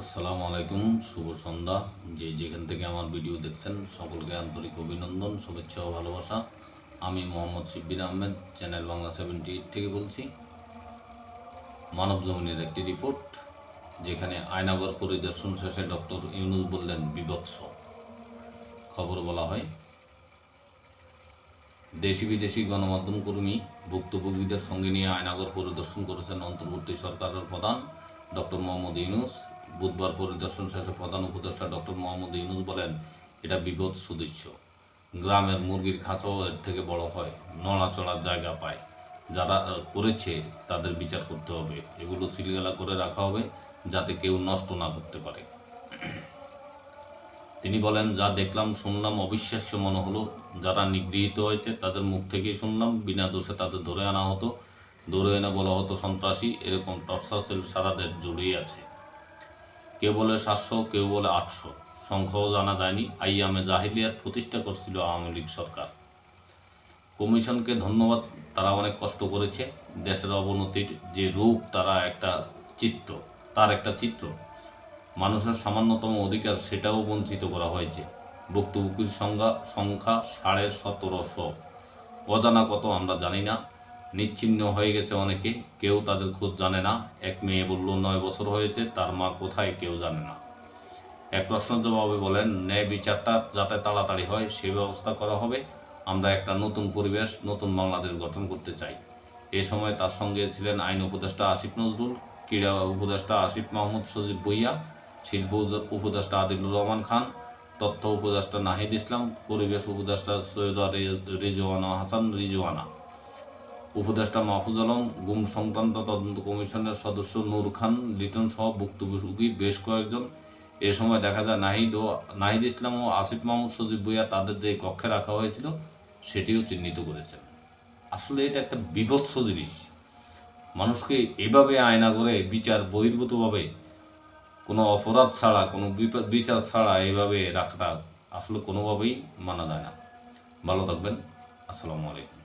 আসসালামু আলাইকুম, শুভ সন্ধ্যা। যে যেখান থেকে আমার ভিডিও দেখছেন, সকলকে আন্তরিক অভিনন্দন, শুভেচ্ছা ও ভালোবাসা। আমি মোহাম্মদ শিব্বির আহমেদ, চ্যানেল বাংলা সেভেন্টি থেকে বলছি। মানব জমিনের একটি রিপোর্ট, যেখানে আয়নাগর পরিদর্শন শেষে ডক্টর ইউনুস বললেন, বিভৎস। খবর বলা হয়, দেশি বিদেশি গণমাধ্যম কর্মী, ভুক্তভোগীদের সঙ্গে নিয়ে আয়নাগর পরিদর্শন করেছেন অন্তর্বর্তী সরকারের প্রধান ডক্টর মোহাম্মদ ইউনুস। বুধবার পরিদর্শন শেষে প্রধান উপদেষ্টা ডক্টর মোহাম্মদ ইউনুস বলেন, এটা বিপদ সুদৃশ্য। গ্রামের মুরগির খাঁচাও এর থেকে বড় হয়। নড়াচড়ার জায়গা পায়। যারা করেছে তাদের বিচার করতে হবে। এগুলো সিলগালা করে রাখা হবে যাতে কেউ নষ্ট না করতে পারে। তিনি বলেন, যা দেখলাম, শুনলাম, অবিশ্বাস্য মনে হলো। যারা নিগৃহীত হয়েছে তাদের মুখ থেকেই শুনলাম। বিনা দোষে তাদের ধরে আনা হতো। ধরে এনে বলা হতো, সন্ত্রাসী। এরকম টর্চার সেল সারা জুড়েই আছে। কেউ বলে সাতশো, কেউ বলে আটশো। সংখ্যাও জানা যায়নি। আইয়ামে জাহিলিয়াত প্রতিষ্ঠা করছিল আওয়ামী লীগ সরকার। কমিশনকে ধন্যবাদ, তারা অনেক কষ্ট করেছে। দেশের অবনতির যে রূপ, তারা একটা চিত্র, তার একটা চিত্র। মানুষের সামান্যতম অধিকার, সেটাও বঞ্চিত করা হয়েছে। ভুক্তভোগীর সংখ্যা সংখ্যা সাড়ে সতেরোশো। অজানা কত আমরা জানি না। নিচ্ছিন্ন হয়ে গেছে অনেকে। কেউ তাদের খোঁজ জানে না। এক মেয়ে বলল, নয় বছর হয়েছে, তার মা কোথায় কেউ জানে না। এক প্রশ্নের জবাবে বলেন, ন্যায় বিচারটা যাতে তাড়াতাড়ি হয়, সে ব্যবস্থা করা হবে। আমরা একটা নতুন পরিবেশ, নতুন বাংলাদেশ গঠন করতে চাই। এ সময় তার সঙ্গে ছিলেন আইন উপদেষ্টা আসিফ নজরুল, ক্রীড়া উপদেষ্টা আসিফ মাহমুদ সজিব ভুইয়া, শিল্প উপদেষ্টা আদিলুর রহমান খান, তথ্য উপদেষ্টা নাহিদ ইসলাম, পরিবেশ উপদেষ্টা সৈয়দা রিজওয়ানা হাসান রিজওয়ানা। উপদেষ্টা মাহফুজ আলম, গুম সংক্রান্ত তদন্ত কমিশনের সদস্য নূর খান, লিটন সহ ভুক্তভোগী বেশ কয়েকজন। এ সময় দেখা যায় নাহিদ ও নাহিদ ইসলাম ও আসিফ মাহমুদ সজিব ভুইয়া তাদের যে কক্ষে রাখা হয়েছিল, সেটিও চিহ্নিত করেছেন। আসলে এটা একটা বিভৎস জিনিস। মানুষকে এভাবে আয়না করে বিচার বহির্ভূতভাবে, কোনো অপরাধ ছাড়া, কোনো বিচার ছাড়া এভাবে রাখাটা আসলে কোনোভাবেই মানা যায় না। ভালো থাকবেন। আসসালামু আলাইকুম।